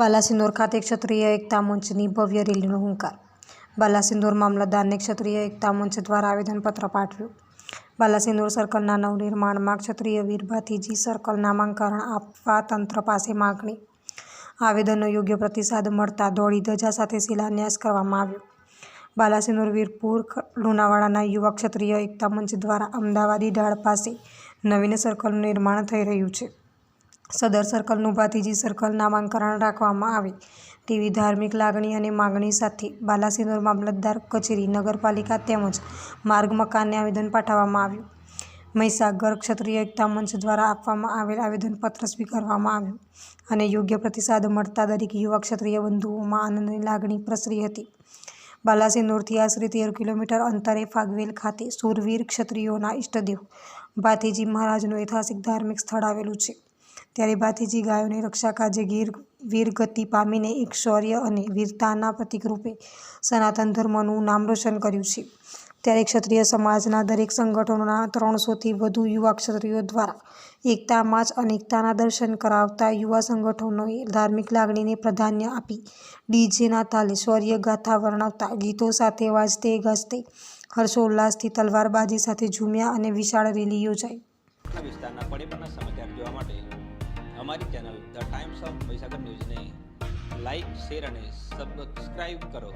બાલાસિનોર ખાતે ક્ષત્રિય એકતા મંચની ભવ્ય રેલીનો હુંકાર. બાલાસિનોર મામલતદારને ક્ષત્રિય એકતા મંચ દ્વારા આવેદનપત્ર પાઠવ્યું. બાલાસિનોર સર્કલના નવનિર્માણમાં ક્ષત્રિય વીરભાતીજી સર્કલ નામાંકરણ આપવા તંત્ર પાસે માગણી. આવેદનનો યોગ્ય પ્રતિસાદ મળતા દોડી ધજા સાથે શિલાન્યાસ કરવામાં આવ્યો. બાલાસિનોર વીરપુર લુણાવાડાના યુવા ક્ષત્રિય એકતા મંચ દ્વારા અમદાવાદી ઢાળ પાસે નવીન સર્કલનું નિર્માણ થઈ રહ્યું છે. સદર સર્કલનું ભાતીજી સર્કલ નામાંકરણ રાખવામાં આવે. તેવી ધાર્મિક લાગણી અને માગણી સાથે બાલાસિનોર મામલતદાર કચેરી, નગરપાલિકા તેમજ માર્ગ મકાનને આવેદન પાઠવવામાં આવ્યું. મહીસાગર ક્ષત્રિય એકતા મંચ દ્વારા આપવામાં આવેલ આવેદનપત્ર સ્વીકારવામાં આવ્યું અને યોગ્ય પ્રતિસાદ મળતા દરેક યુવા ક્ષત્રિય બંધુઓમાં આનંદની લાગણી પ્રસરી હતી. બાલાસિનોરથી આશરે તેર કિલોમીટર અંતરે ફાગવેલ ખાતે સુરવીર ક્ષત્રિયોના ઇષ્ટદેવ ભાતીજી મહારાજનું ઐતિહાસિક ધાર્મિક સ્થળ આવેલું છે. ત્યારે ભાતીજી ગાયોની રક્ષા કાજે ગીર, વીરગતિ પામીને એક શૌર્ય અને વીરતાના પ્રતિકરૂપે સનાતન ધર્મનું નામ રોશન કર્યું છે. ત્યારે ક્ષત્રિય સમાજના દરેક સંગઠનોના ત્રણસોથી વધુ યુવા ક્ષત્રિયો દ્વારા એકતામાં જ અનેકતાના દર્શન કરાવતા યુવા સંગઠનોએ ધાર્મિક લાગણીને પ્રાધાન્ય આપી ડીજેના તાલે શૌર્ય ગાથા વર્ણવતા ગીતો સાથે વાજતે, ગાજતે હર્ષોલ્લાસથી તલવારબાજી સાથે ઝૂમ્યા અને વિશાળ રેલી યોજાઈ. આ વિસ્તારના પડેપણના સમાચાર જોવા માટે અમારી channel the Times of Mahisagar ન્યૂઝને લાઈક શેર અને સબસ્ક્રાઈબ કરો.